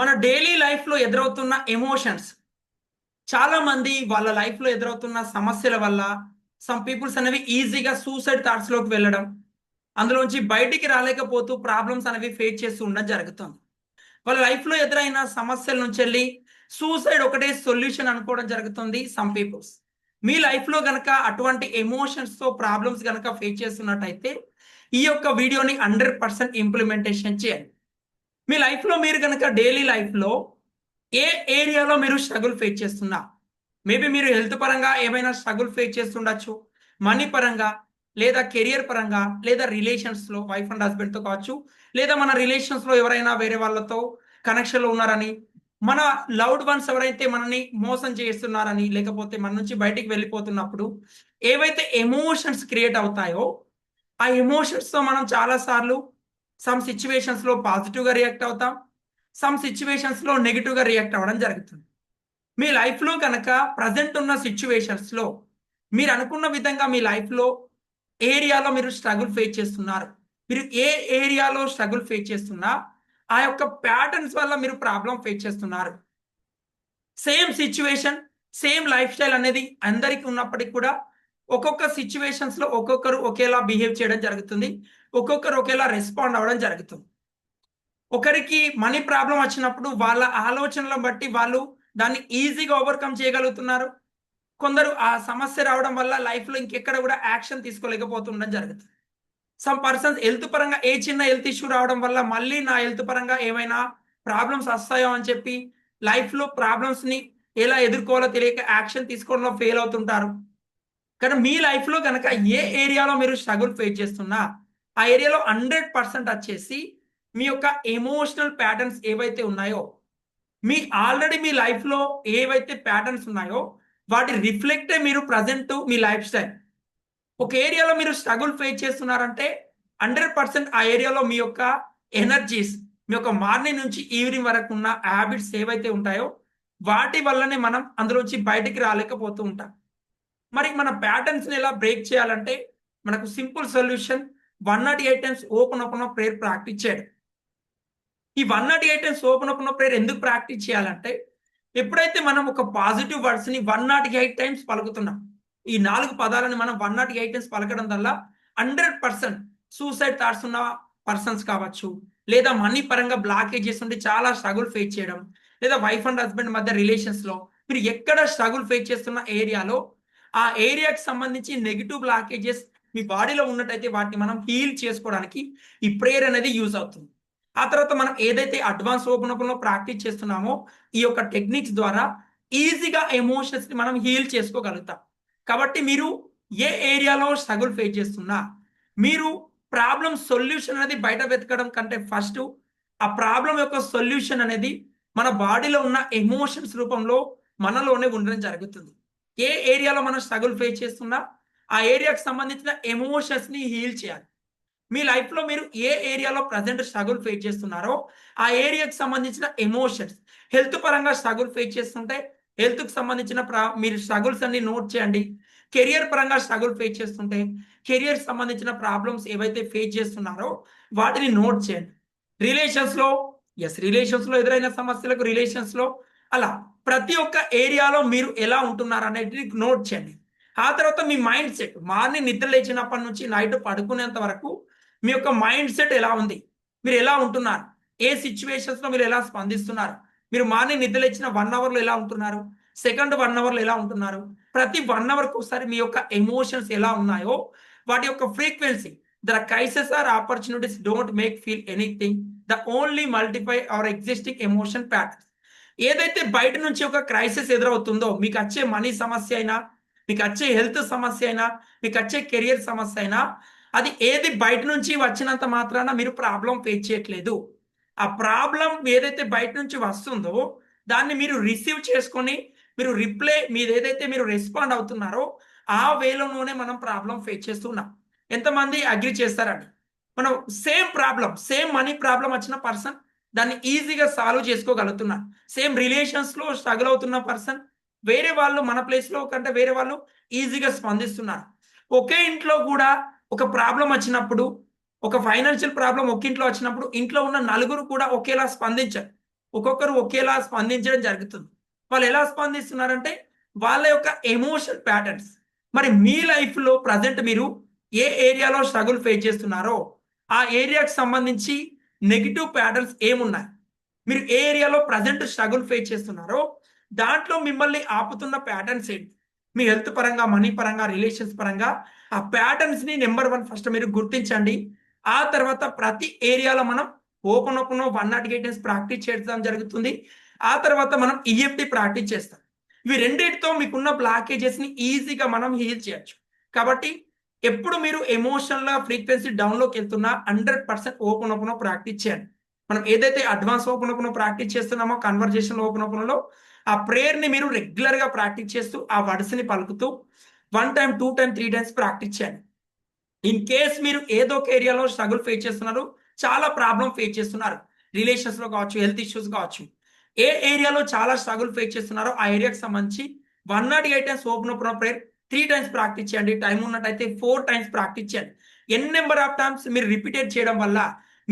మన డైలీ లైఫ్లో ఎదురవుతున్న ఎమోషన్స్ చాలా మంది వాళ్ళ లైఫ్లో ఎదురవుతున్న సమస్యల వల్ల సమ్ పీపుల్స్ అనేవి ఈజీగా సూసైడ్ థాట్స్లోకి వెళ్ళడం అందులోంచి బయటికి రాలేకపోతూ ప్రాబ్లమ్స్ అనేవి ఫేస్ చేస్తూ ఉండడం జరుగుతుంది. వాళ్ళ లైఫ్లో ఎదురైన సమస్యల నుంచి వెళ్ళి సూసైడ్ ఒకటే సొల్యూషన్ అనుకోవడం జరుగుతుంది సమ్ పీపుల్స్ మీ లైఫ్లో గనక అటువంటి ఎమోషన్స్తో ప్రాబ్లమ్స్ గనక ఫేస్ చేస్తున్నట్టయితే ఈ యొక్క వీడియోని హండ్రెడ్ పర్సెంట్ ఇంప్లిమెంటేషన్ చేయండి. మీ లైఫ్లో మీరు కనుక డైలీ లైఫ్లో ఏ ఏరియాలో మీరు స్ట్రగుల్ ఫేస్ చేస్తున్నా? మేబీ మీరు హెల్త్ పరంగా ఏమైనా స్ట్రగుల్ ఫేస్ చేస్తుండొచ్చు మనీ పరంగా లేదా కెరియర్ పరంగా లేదా రిలేషన్స్లో వైఫ్ అండ్ హస్బెండ్తో కావచ్చు లేదా మన రిలేషన్స్లో ఎవరైనా వేరే వాళ్ళతో కనెక్షన్లో ఉన్నారని మన లవ్డ్ వన్స్ ఎవరైతే మనని మోసం చేస్తున్నారని లేకపోతే మన నుంచి బయటికి వెళ్ళిపోతున్నప్పుడు ఏవైతే ఎమోషన్స్ క్రియేట్ అవుతాయో ఆ ఎమోషన్స్తో మనం చాలాసార్లు సమ్ సిచ్యువేషన్స్లో పాజిటివ్గా రియాక్ట్ అవుతాం. సమ్ సిచ్యువేషన్స్లో నెగిటివ్గా రియాక్ట్ అవ్వడం జరుగుతుంది. మీ లైఫ్లో కనుక ప్రజెంట్ ఉన్న సిచ్యువేషన్స్లో మీరు అనుకున్న విధంగా మీ లైఫ్లో ఏరియాలో మీరు స్ట్రగుల్ ఫేస్ చేస్తున్నారు. మీరు ఏ ఏరియాలో స్ట్రగుల్ ఫేస్ చేస్తున్నా ఆ యొక్క ప్యాటర్న్స్ వల్ల మీరు ప్రాబ్లం ఫేస్ చేస్తున్నారు. Same situation same life style అనేది అందరికీ ఉన్నప్పటికీ కూడా ఒక్కొక్క సిచ్యువేషన్స్లో ఒక్కొక్కరు ఒకేలా బిహేవ్ చేయడం జరుగుతుంది. ఒక్కొక్కరు ఒకేలా రెస్పాండ్ అవ్వడం జరుగుతుంది. ఒకరికి మనీ ప్రాబ్లం వచ్చినప్పుడు వాళ్ళ ఆలోచనలను బట్టి వాళ్ళు దాన్ని ఈజీగా ఓవర్కమ్ చేయగలుగుతున్నారు. కొందరు ఆ సమస్య రావడం వల్ల లైఫ్లో ఇంకెక్కడ కూడా యాక్షన్ తీసుకోలేకపోతుండడం జరుగుతుంది. సమ్ పర్సన్స్ హెల్త్ పరంగా ఏ చిన్న హెల్త్ ఇష్యూ రావడం వల్ల మళ్ళీ నా హెల్త్ పరంగా ఏమైనా ప్రాబ్లమ్స్ వస్తాయో అని చెప్పి లైఫ్లో ప్రాబ్లమ్స్ని ఎలా ఎదుర్కోవాలో తెలియక యాక్షన్ తీసుకోవడంలో ఫెయిల్ అవుతుంటారు. కానీ మీ లైఫ్లో కనుక ఏ ఏరియాలో మీరు స్ట్రగుల్ ఫేస్ చేస్తున్నా ఆ ఏరియాలో హండ్రెడ్ పర్సెంట్ వచ్చేసి మీ యొక్క ఎమోషనల్ ప్యాటర్న్స్ ఏవైతే ఉన్నాయో మీ ఆల్రెడీ మీ లైఫ్లో ఏవైతే ప్యాటర్న్స్ ఉన్నాయో వాటి రిఫ్లెక్టే మీరు ప్రజెంట్ మీ లైఫ్ స్టైల్. ఒక ఏరియాలో మీరు స్ట్రగుల్ ఫేస్ చేస్తున్నారంటే హండ్రెడ్ పర్సెంట్ ఆ ఏరియాలో మీ యొక్క ఎనర్జీస్ మీ యొక్క మార్నింగ్ నుంచి ఈవినింగ్ వరకు ఉన్న హ్యాబిట్స్ ఏవైతే ఉంటాయో వాటి వల్లనే మనం అందులోంచి బయటికి రాలేకపోతూ ఉంటాం. మరి మన ప్యాటర్న్స్ని ఎలా బ్రేక్ చేయాలంటే మనకు simple solution one nought eight times open open prayer practice చేయడం. ఈ one nought eight times open open prayer ఎందుకు ప్రాక్టీస్ చేయాలంటే ఎప్పుడైతే మనం ఒక పాజిటివ్ వర్డ్స్ని వన్ నాట్ ఎయిట్ టైమ్స్ పలుకుతున్నాం ఈ నాలుగు పదాలను మనం వన్ నాట్ ఎయిట్ టైమ్స్ పలకడం వల్ల హండ్రెడ్ పర్సెంట్ సూసైడ్ థాట్స్ ఉన్న పర్సన్స్ కావచ్చు లేదా మనీ పరంగా బ్లాకేజెస్ ఉండి చాలా స్ట్రగుల్ ఫేస్ చేయడం లేదా వైఫ్ అండ్ హస్బెండ్ మధ్య రిలేషన్స్లో మీరు ఎక్కడ స్ట్రగుల్ ఫేస్ చేస్తున్న ఏరియాలో ఆ ఏరియాకి సంబంధించి నెగిటివ్ బ్లాకేజెస్ మీ బాడీలో ఉన్నట్టయితే వాటిని మనం హీల్ చేసుకోవడానికి ఈ ప్రేయర్ అనేది యూజ్ అవుతుంది. ఆ తర్వాత మనం ఏదైతే అడ్వాన్స్ ఓపెన్ ప్రాక్టీస్ చేస్తున్నామో ఈ యొక్క టెక్నిక్స్ ద్వారా ఈజీగా ఎమోషన్స్ని మనం హీల్ చేసుకోగలుగుతాం. కాబట్టి మీరు ఏ ఏరియాలో స్ట్రగుల్ ఫేస్ చేస్తున్నా మీరు ప్రాబ్లం సొల్యూషన్ అనేది బయట వెతకడం కంటే ఫస్ట్ ఆ ప్రాబ్లం యొక్క సొల్యూషన్ అనేది మన బాడీలో ఉన్న ఎమోషన్స్ రూపంలో మనలోనే ఉండడం జరుగుతుంది. ఏ ఏరియాలో మనం స్ట్రగుల్ ఫేస్ చేస్తున్నా ఆ ఏరియాకి సంబంధించిన ఎమోషన్స్ని హీల్ చేయాలి. మీ లైఫ్లో మీరు ఏ ఏరియాలో ప్రజెంట్ స్ట్రగుల్ ఫేస్ చేస్తున్నారో ఆ ఏరియాకి సంబంధించిన ఎమోషన్స్ హెల్త్ పరంగా స్ట్రగుల్ ఫేస్ చేస్తుంటే హెల్త్కి సంబంధించిన ప్రా మీరు స్ట్రగుల్స్ అన్ని నోట్ చేయండి. కెరియర్ పరంగా స్ట్రగుల్ ఫేస్ చేస్తుంటే కెరియర్ సంబంధించిన ప్రాబ్లమ్స్ ఏవైతే ఫేస్ చేస్తున్నారో వాటిని నోట్ చేయండి. రిలేషన్స్లో ఎస్ రిలేషన్స్లో ఎదురైన సమస్యలకు రిలేషన్స్లో అలా ప్రతి ఒక్క ఏరియాలో మీరు ఎలా ఉంటున్నారు అనేది నోట్ చేయండి. ఆ తర్వాత మీ మైండ్ సెట్ మార్నింగ్ నిద్ర లేచినప్పటి నుంచి నైట్ పడుకునేంత వరకు మీ యొక్క మైండ్ సెట్ ఎలా ఉంది? మీరు ఎలా ఉంటున్నారు? ఏ సిచ్యువేషన్స్లో మీరు ఎలా స్పందిస్తున్నారు? మీరు మార్నింగ్ నిద్ర లేచిన వన్ అవర్లో ఎలా ఉంటున్నారు? సెకండ్ వన్ అవర్లో ఎలా ఉంటున్నారు? ప్రతి వన్ అవర్కి ఒకసారి మీ యొక్క ఎమోషన్స్ ఎలా ఉన్నాయో వాటి యొక్క frequency the crises are opportunities don't make feel anything the only multiply our existing emotion patterns ఏదైతే బయట నుంచి ఒక క్రైసిస్ ఎదురవుతుందో మీకు వచ్చే మనీ సమస్య అయినా మీకు వచ్చే హెల్త్ సమస్య అయినా మీకు వచ్చే కెరియర్ సమస్య అయినా అది ఏది బయట నుంచి వచ్చినంత మాత్రాన మీరు ప్రాబ్లం ఫేస్ చేయట్లేదు. ఆ ప్రాబ్లం ఏదైతే బయట నుంచి వస్తుందో దాన్ని మీరు రిసీవ్ చేసుకొని మీరు రిప్లై మీరు ఏదైతే మీరు రెస్పాండ్ అవుతున్నారో ఆ వేలోనే మనం ప్రాబ్లం ఫేస్ చేస్తున్నాం ఎంతమంది అగ్రి చేస్తారండి? మనం same problem same money problem వచ్చిన పర్సన్ దాన్ని ఈజీగా సాల్వ్ చేసుకోగలుగుతున్నారు సేమ్ రిలేషన్స్లో స్ట్రగుల్ అవుతున్న పర్సన్ వేరే వాళ్ళు మన ప్లేస్లో కంటే వేరే వాళ్ళు ఈజీగా స్పందిస్తున్నారు. ఒకే ఇంట్లో కూడా ఒక ప్రాబ్లం వచ్చినప్పుడు ఒక ఫైనాన్షియల్ ప్రాబ్లం ఒక ఇంట్లో వచ్చినప్పుడు ఇంట్లో ఉన్న నలుగురు కూడా ఒకేలా స్పందించారు ఒక్కొక్కరు ఒకేలా స్పందించడం జరుగుతుంది. వాళ్ళు ఎలా స్పందిస్తున్నారంటే వాళ్ళ యొక్క ఎమోషన్ ప్యాటర్న్స్ మరి మీ లైఫ్లో ప్రజెంట్ మీరు ఏ ఏరియాలో స్ట్రగుల్ ఫేస్ చేస్తున్నారో ఆ ఏరియాకి సంబంధించి నెగిటివ్ ప్యాటర్న్స్ ఏమున్నాయి? మీరు ఏ ఏరియాలో ప్రజెంట్ స్ట్రగుల్ ఫేస్ చేస్తున్నారో దాంట్లో మిమ్మల్ని ఆపుతున్న ప్యాటర్న్స్ ఏంటి? మీ హెల్త్ పరంగా మనీ పరంగా రిలేషన్స్ పరంగా ఆ ప్యాటర్న్స్ని నెంబర్ వన్ ఫస్ట్ మీరు గుర్తించండి. ఆ తర్వాత ప్రతి ఏరియాలో మనం open open one nought eight practice చేయడం జరుగుతుంది. ఆ తర్వాత మనం ఈఎఫ్టి ప్రాక్టీస్ చేస్తాం. ఇవి రెండింటితో మీకున్న బ్లాకేజెస్ని ఈజీగా మనం హీల్ చేయొచ్చు. కాబట్టి ఎప్పుడు మీరు ఎమోషనల్ ఫ్రీక్వెన్సీ డౌన్లోకి వెళ్తున్నా hundred percent open open practice చేయండి. మనం ఏదైతే అడ్వాన్స్ ఓపెన్ ఓపెన్ ప్రాక్టీస్ చేస్తున్నామో కన్వర్జేషన్ ఓపెన్ ఓపెన్లో ఆ ప్రేయర్ని మీరు రెగ్యులర్గా ప్రాక్టీస్ చేస్తూ ఆ వర్డ్స్ పలుకుతూ one time two time three times practice చేయండి. ఇన్ కేస్ మీరు ఏదో ఒక ఏరియాలో స్ట్రగుల్ ఫేస్ చేస్తున్నారు చాలా ప్రాబ్లం ఫేస్ చేస్తున్నారు రిలేషన్స్లో కావచ్చు హెల్త్ ఇష్యూస్ కావచ్చు ఏ ఏరియాలో చాలా స్ట్రగుల్ ఫేస్ చేస్తున్నారో ఆ ఏరియాకి సంబంధించి one nought eight times open open prayer three times practice చేయండి. టైం ఉన్నట్టయితే ఫోర్ టైమ్స్ ప్రాక్టీస్ చేయండి. ఎన్ నెంబర్ ఆఫ్ టైమ్స్ మీరు రిపీటెడ్ చేయడం వల్ల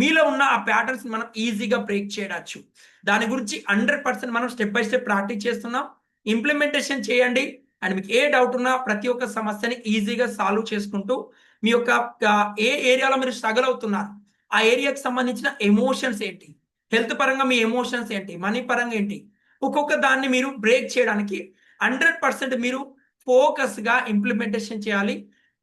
మీలో ఉన్న ఆ ప్యాటర్న్స్ మనం ఈజీగా బ్రేక్ చేయవచ్చు దాని గురించి హండ్రెడ్ పర్సెంట్ మనం స్టెప్ బై స్టెప్ ప్రాక్టీస్ చేస్తున్నాం. ఇంప్లిమెంటేషన్ చేయండి. అండ్ మీకు ఏ డౌట్ ఉన్నా ప్రతి ఒక్క సమస్యని ఈజీగా సాల్వ్ చేసుకుంటూ మీ యొక్క ఏ ఏరియాలో మీరు స్ట్రగుల్ అవుతున్నారు? ఆ ఏరియాకి సంబంధించిన ఎమోషన్స్ ఏంటి? హెల్త్ పరంగా మీ ఎమోషన్స్ ఏంటి? మనీ పరంగా ఏంటి? ఒక్కొక్క దాన్ని మీరు బ్రేక్ చేయడానికి హండ్రెడ్ పర్సెంట్ మీరు ఫోకస్గా ఇంప్లిమెంటేషన్ చేయాలి.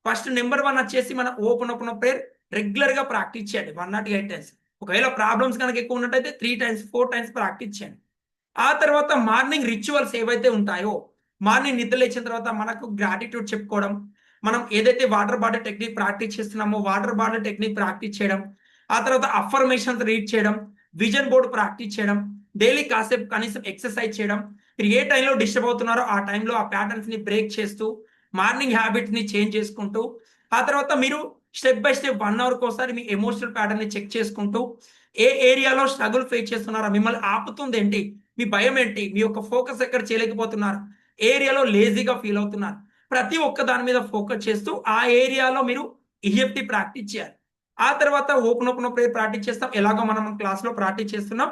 ఫస్ట్ నెంబర్ వన్ వచ్చేసి మన ఓపెన్ ఓపెన్ ప్రేయర్ రెగ్యులర్గా ప్రాక్టీస్ చేయండి. One nought eight times. ఒకవేళ ప్రాబ్లమ్స్ కనుక ఎక్కువ ఉన్నట్టయితే three times four times practice చేయండి. ఆ తర్వాత మార్నింగ్ రిచువల్స్ ఏవైతే ఉంటాయో మార్నింగ్ నిద్ర లేచిన తర్వాత మనకు గ్రాటిట్యూడ్ చెప్పుకోవడం మనం ఏదైతే వాటర్ బాటిల్ టెక్నిక్ ప్రాక్టీస్ చేస్తున్నామో వాటర్ బాటిల్ టెక్నిక్ ప్రాక్టీస్ చేయడం ఆ తర్వాత అఫర్మేషన్స్ రీడ్ చేయడం విజన్ బోర్డ్ ప్రాక్టీస్ చేయడం డైలీ కాసేపు కనీసం ఎక్సర్సైజ్ చేయడం మీరు ఏ టైంలో డిస్టర్బ్ అవుతున్నారో ఆ టైంలో ఆ ప్యాటర్న్స్ని బ్రేక్ చేస్తూ మార్నింగ్ హ్యాబిట్స్ని చేంజ్ చేసుకుంటూ ఆ తర్వాత మీరు స్టెప్ బై స్టెప్ వన్ అవర్కి ఒకసారి మీ ఎమోషనల్ ప్యాటర్న్ని చెక్ చేసుకుంటూ ఏ ఏరియాలో స్ట్రగుల్ ఫేస్ చేస్తున్నారా మిమ్మల్ని ఆపుతుంది ఏంటి మీ భయం ఏంటి మీ యొక్క ఫోకస్ ఎక్కడ చేయలేకపోతున్నారు ఏరియాలో లేజీగా ఫీల్ అవుతున్నారు ప్రతి ఒక్క దాని మీద ఫోకస్ చేస్తూ ఆ ఏరియాలో మీరు ఈఎఫ్టి ప్రాక్టీస్ చేయాలి. ఆ తర్వాత ఓపెన్ ఓపెన్ ప్రేయర్ ప్రాక్టీస్ చేస్తాం. ఎలాగో మనం క్లాస్లో ప్రాక్టీస్ చేస్తున్నాం.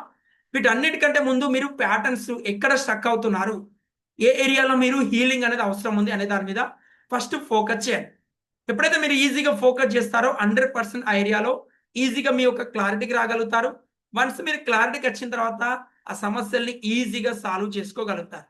వీటన్నిటికంటే ముందు మీరు ప్యాటర్న్స్ ఎక్కడ స్టక్ అవుతున్నారు ఏ ఏరియాలో మీరు హీలింగ్ అనేది అవసరం ఉంది అనే దాని మీద ఫస్ట్ ఫోకస్ చేయండి ఎప్పుడైతే మీరు ఈజీగా ఫోకస్ చేస్తారో హండ్రెడ్ పర్సెంట్ ఏరియాలో ఈజీగా మీ యొక్క క్లారిటీకి రాగలుగుతారు. వన్స్ మీరు క్లారిటీకి వచ్చిన తర్వాత ఆ సమస్యల్ని ఈజీగా సాల్వ్ చేసుకోగలుగుతారు.